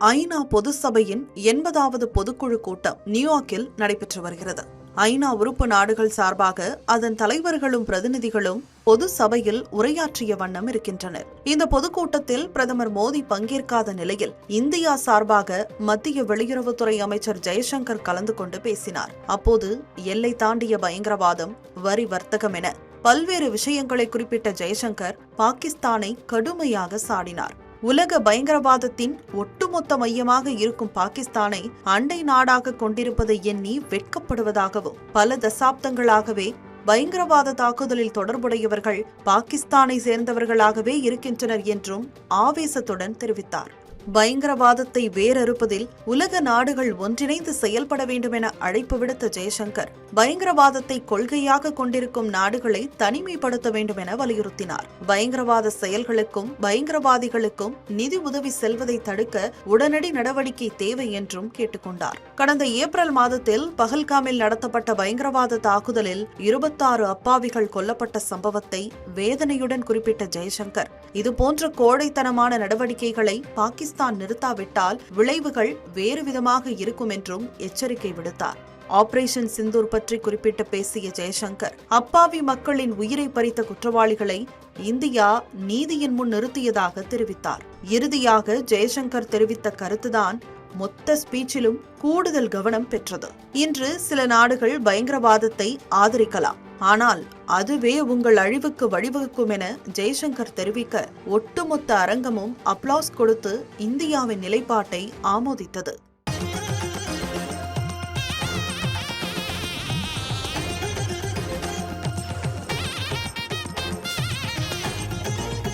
ஐநா பொது சபையின் எண்பதாவது பொதுக்குழு கூட்டம் நியூயார்க்கில் நடைபெற்று வருகிறது. ஐநா உறுப்பு நாடுகள் சார்பாக அதன் தலைவர்களும் பிரதிநிதிகளும் பொது சபையில் உரையாற்றிய வண்ணம் இருக்கின்றனர். இந்த பொதுக்கூட்டத்தில் பிரதமர் மோடி பங்கேற்காத நிலையில் இந்தியா சார்பாக மத்திய வெளியுறவுத்துறை அமைச்சர் ஜெயசங்கர் கலந்து கொண்டு பேசினார். அப்போது எல்லை தாண்டிய பயங்கரவாதம் வரி வர்த்தகம் என பல்வேறு விஷயங்களை குறிப்பிட்ட ஜெயசங்கர் பாகிஸ்தானை கடுமையாக சாடினார். உலக பயங்கரவாதத்தின் ஒட்டுமொத்த மையமாக இருக்கும் பாகிஸ்தானை அண்டை நாடாக கொண்டிருப்பதை எண்ணி வெட்கப்படுவதாகவும் பல தசாப்தங்களாகவே பயங்கரவாத தாக்குதலில் தொடர்புடையவர்கள் பாகிஸ்தானை சேர்ந்தவர்களாகவே இருக்கின்றனர் என்றும் ஆவேசத்துடன் தெரிவித்தார். பயங்கரவாதத்தை வேரறுப்பதில் உலக நாடுகள் ஒன்றிணைந்து செயல்பட வேண்டும் என அழைப்பு விடுத்த ஜெயசங்கர் பயங்கரவாதத்தை கொள்கையாக கொண்டிருக்கும் நாடுகளை தனிமைப்படுத்த வேண்டும் என வலியுறுத்தினார். பயங்கரவாத செயல்களுக்கும் பயங்கரவாதிகளுக்கும் நிதி உதவி செல்வதை தடுக்க உடனடி நடவடிக்கை தேவை என்றும் கேட்டுக்கொண்டார். கடந்த ஏப்ரல் மாதத்தில் பகல்காமில் நடத்தப்பட்ட பயங்கரவாத தாக்குதலில் இருபத்தாறு அப்பாவிகள் கொல்லப்பட்ட சம்பவத்தை வேதனையுடன் குறிப்பிட்ட ஜெயசங்கர் இதுபோன்ற கோடைத்தனமான நடவடிக்கைகளை பாகிஸ்தான் பாகிஸ்தான் நிறுத்தாவிட்டால் விளைவுகள் வேறு விதமாக இருக்கும் என்றும் எச்சரிக்கை விடுத்தார். ஆபரேஷன் சிந்தூர் பற்றி குறிப்பிட்டு பேசிய ஜெயசங்கர் அப்பாவி மக்களின் உயிரை பறித்த குற்றவாளிகளை இந்தியா நீதியின் முன் நிறுத்தியதாக தெரிவித்தார். இறுதியாக ஜெயசங்கர் தெரிவித்த கருத்துதான் மொத்த ஸ்பீச்சிலும் கூடுதல் கவனம் பெற்றது. இன்று சில நாடுகள் பயங்கரவாதத்தை ஆதரிக்கலாம். ஆனால் அதுவே உங்கள் அழிவுக்கு வழிவகுக்கும் என ஜெய்சங்கர் தெரிவிக்க ஒட்டுமொத்த அரங்கமும் அப்ளாஸ் கொடுத்து இந்தியாவின் நிலைப்பாட்டை ஆமோதித்தது.